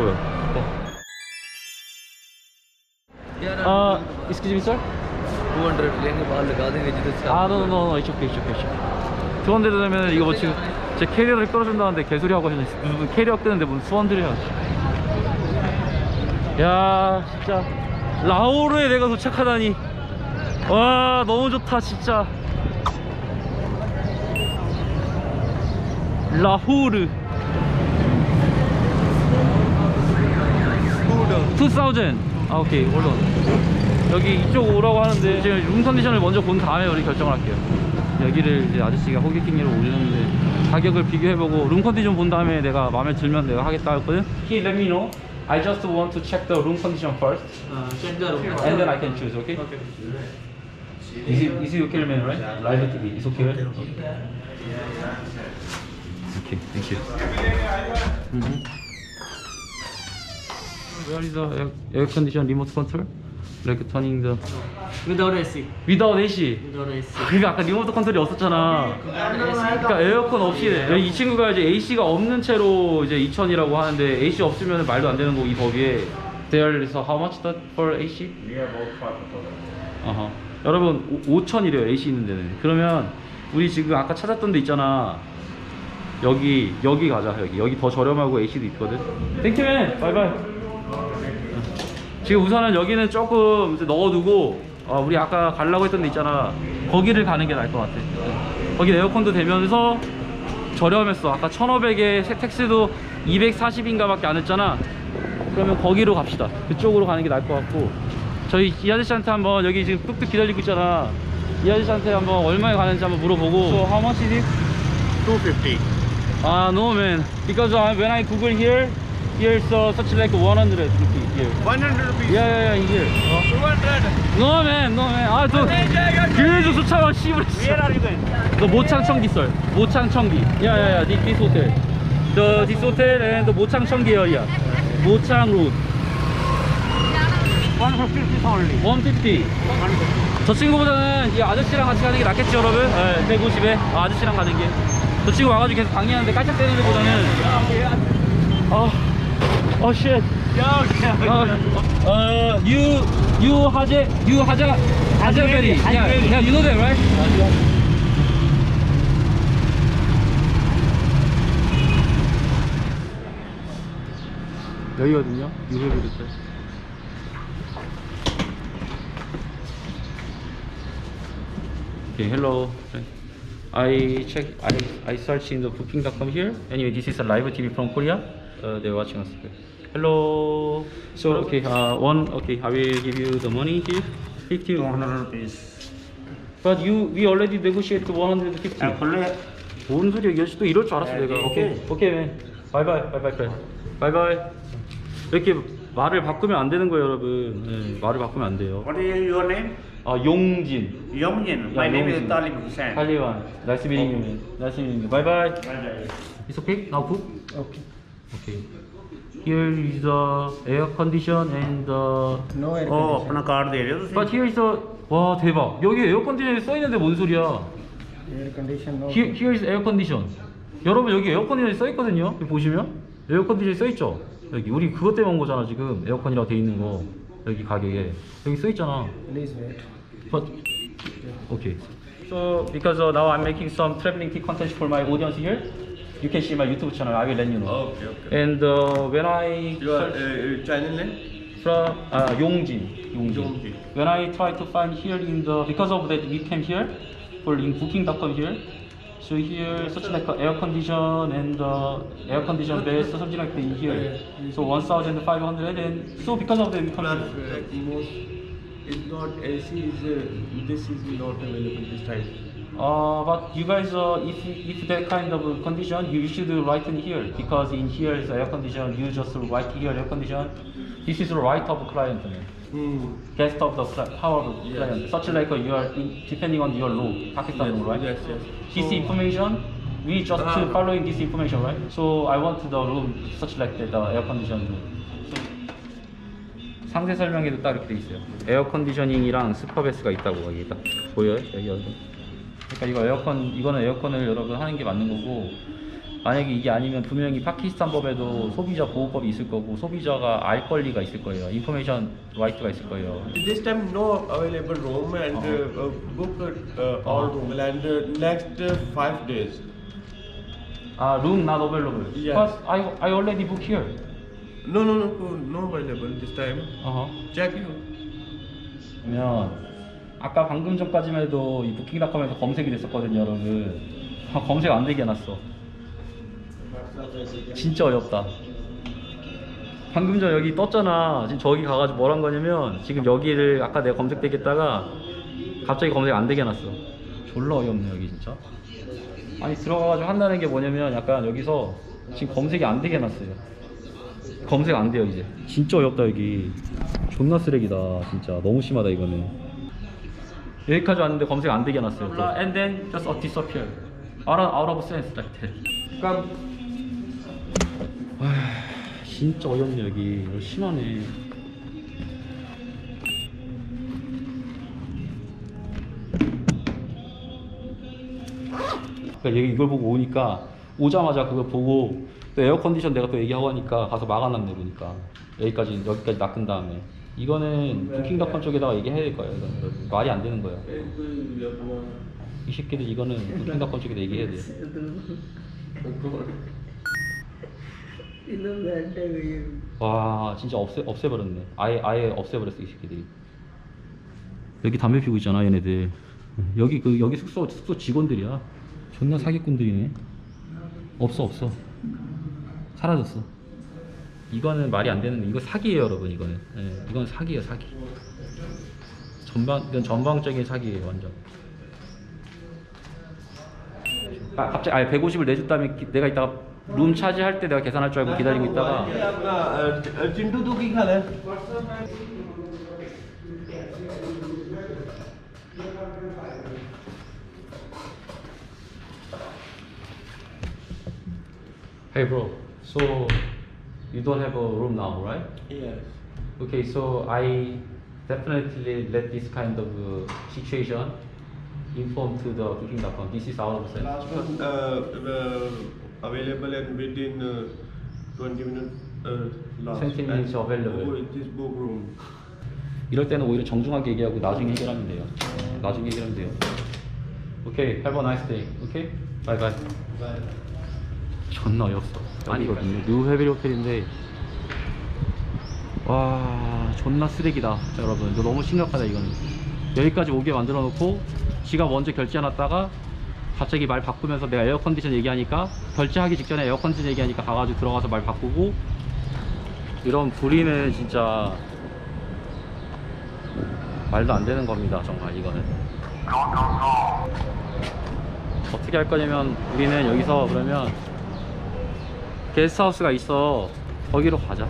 보여. 아, excuse me, sir. 200 लेंगे बाहर लगा देंगे जिधर से 아, no, no, no, it's okay, it's okay, it's okay. 수원대 되면 이거 뭐 지금 제 캐리어를 끌어준다는데 개소리 하고 하시네. 무슨 캐리어 끄는데 무슨 수원들이야. 야, 진짜 라오르에 내가 도착하다니. 와, 너무 좋다, 진짜. 라후르. 2000. 아, 오케이, 홀론. 여기 이쪽 오라고 하는데 지금 룸 컨디션을 먼저 본 다음에 우리 결정을 할게요. 여기를 이제 아저씨가 호객행위로 오셨는데 가격을 비교해보고 룸 컨디션 본 다음에 내가 마음에 들면 내가 하겠다 했거든. He let me know. I just want to check the room condition first, check the room and then I can choose. Okay? Is it is it okay, man? Right? Live TV. It's okay, right? Okay, thank you. Mhm. Where is the air, air condition remote control? Like turning the without AC without AC. without AC 그러니까 아까 리모트 컨트롤이 없었잖아. 그러니까 에어컨 없이 여기 이 친구가 이제 AC가 없는 채로 이제 2천이라고 하는데 AC 없으면 말도 안 되는 거이 더위에. There is how much that for AC? 어허. 여러분 5천이래요 AC 있는 데는. 그러면 우리 지금 아까 찾았던 데 있잖아. 여기 여기 가자 여기 여기 더 저렴하고 AC도 있거든. 땡큐맨 바이바이. 지금 우선은 여기는 조금 이제 넣어두고 어, 우리 아까 가려고 했던 데 있잖아. 거기를 가는 게 나을 것 같아. 거기 에어컨도 되면서 저렴했어. 아까 1500에 택시도 240인가 밖에 안 했잖아. 그러면 거기로 갑시다. 그쪽으로 가는 게 나을 것 같고. 저희 이 아저씨한테 한번 여기 지금 뚝뚝 기다리고 있잖아. 이 아저씨한테 한번 얼마에 가는지 한번 물어보고. So how much is? It? 250. Ah no man. Because uh, when I google here here's uh, such like 100 rupee here 100 rupees. Yeah, yeah, yeah, here. 200. No man, no man. 아, 저 그래도 쫓아와 씨발. Where are you going? 너 모창청기 썰. 모창청기. Yeah, yeah, yeah. This, this hotel. The this hotel and the 모창청기 area. 모창 road. 150 only. 150. 저 친구보다는 이 아저씨랑 같이 가는 게 낫겠지 여러분? 네, 150에 아, 아저씨랑 가는 게. 저 친구 와가지고 계속 방해하는데 깔짝대는 데보다는 아, 어, 쉣. 어, 어, you, you 하제, you 하자, 하자베리. Yeah, yeah, you know that, right? 여기거든요. 유해브리터. Okay, hello. I check. I I search in the booking.com here. Anyway, this is a live TV from Korea. Uh, they're watching us. Hello. So okay, uh, one. Okay, I will give you the money here. Fifty. 200 rupees. But you, we already negotiate 150. Actually, 뭔 소리야? 이 아저씨 또 이럴 줄 알았어 내가. 오케이, 오케이, 맨. 바이바이, 바이바이, 그래. 바이바이. 이렇게 말을 바꾸면 안 되는 거예요, 여러분. 네, 말을 바꾸면 안 돼요. what is your name? 아, 용진. Yomjin. My name is Talib Hussain. 탈리반. Nice meeting you. man. Nice meeting you. Bye bye. Bye-bye. It's okay? Now cook? Okay. Okay. here is the air condition and the No air 어, condition. 하나 카드 데 area. but here is the 와 대박 여기 에어컨디션이 써있는데 뭔 소리야 Air condition, no. here, here is air condition 여러분 여기 에어컨디션이 써있거든요 여기 보시면 에어컨디션이 써있죠 여기 우리 그것 때문에 온 거잖아 지금 에어컨이라고 돼 있는 거 여기 가격에 여기 써있잖아 Please wait. But okay. So because uh, now I'm making some traveling tea contest for my audience here. You can see my YouTube channel. I will let you know. Okay, okay. And uh, when I uh, search uh, channel name? from uh, Yongjin, Yongjin. Yongjin. When I try to find here in the because of that we came here for in Booking.com here. So here such like a air condition and uh, air condition bed so something like that in here. So 1,500 and so because of that we come Plus, here. uh, most is not AC is uh, this is not available this time. Uh, but you guys, uh, if if that kind of condition, you should write in here because in here is air condition. You just write here air condition. This is the right of client. Hmm. guest of the power of the client. Such like uh, you are in, depending on your law, Pakistan law, right? Yes, yes. This So- information, we just Ah. following this information, right? So I want the room such like that, the air condition room. 상세 설명에도 딱 이렇게 돼 있어요. 에어 컨디셔닝이랑 스퍼베스가 있다고 여기 딱 보여요? 여기 여기. 그러니까 이거 에어컨 이거는 에어컨을 여러분 하는 게 맞는 거고 만약에 이게 아니면 분명히 파키스탄 법에도 소비자 보호법이 있을 거고 소비자가 알 권리가 있을 거예요. 인포메이션 라이트가 있을 거예요. This time no available room and uh, uh, book uh, all room and uh, next uh, five days. 아, room not available. Yes. But I I already book here. No, no, no, no, available this time. 어허. Check you. 그러면 아까 방금 전까지만 해도 이 부킹닷컴에서 검색이 됐었거든요, 여러분. 아, 검색 안 되게 해놨어. 진짜 어렵다. 방금 전 여기 떴잖아. 지금 저기 가가지고 뭘 한 거냐면 지금 여기를 아까 내가 검색되겠다가 갑자기 검색 안 되게 해놨어. 졸라 어이없네 여기 진짜. 아니 들어가가지고 한다는 게 뭐냐면 약간 여기서 지금 검색이 안 되게 해놨어요. 검색 안 돼요 이제. 진짜 어렵다 여기. 존나 쓰레기다 진짜 너무 심하다 이거는. 여기까지 왔는데 검색 안 되게 해놨어요. 또. And then just a disappear. Out of, out of sense like that. 그럼 와 진짜 어이없네 여기 이거 심하네 그러니까 얘 이걸 보고 오니까 오자마자 그거 보고 또 에어컨디션 내가 또 얘기하고 하니까 가서 막아놨네 보니까 여기까지 여기까지 낚은 다음에 이거는 부킹닷컴 쪽에다가 얘기해야 될 거예요 이거는 말이 안 되는 거예요 이 새끼들 이거는 부킹닷컴 쪽에다 얘기해야 돼요 와 진짜 없애 없애버렸네. 아예 아예 없애버렸어 이 새끼들이. 여기 담배 피고 있잖아 얘네들. 여기 그 여기 숙소 숙소 직원들이야. 존나 사기꾼들이네. 없어 없어. 사라졌어. 이거는 말이 안 되는 이거 사기예요 여러분 이거는 네, 이건 사기예요 사기 전방 이건 전방적인 사기예요 완전 아, 갑자기 아예 150을 내줬다며 내가 이따가 룸 차지할 때 내가 계산할 줄 알고 기다리고 있다가 Hey bro, so you don't have a room now, right? Yes. Okay, so I definitely let this kind of uh, situation inform to the booking.com. This is our sense. Last one uh, uh, available and within uh, 20 minutes. Uh, last. 20 minutes And available. Over this book room. 이럴 때는 오히려 정중하게 얘기하고 나중에 해결하면 돼요. 나중에 해결하면 돼요. 오케이, have a nice day. 오케이? 바이 바이. 존나 어이없어. 아니거든요. 뉴 헤비리 호텔인데. 와 존나 쓰레기다 자, 여러분. 이거 너무 심각하다 이거는. 여기까지 오게 만들어 놓고 지가 먼저 결제해놨다가 갑자기 말 바꾸면서 내가 에어컨디션 얘기하니까 결제하기 직전에 에어컨디션 얘기하니까 가가지고 들어가서 말 바꾸고. 이런 불의는 진짜 말도 안 되는 겁니다 정말 이거는. 어떻게 할 거냐면 우리는 여기서 그러면 게스트하우스가 있어. 거기로 가자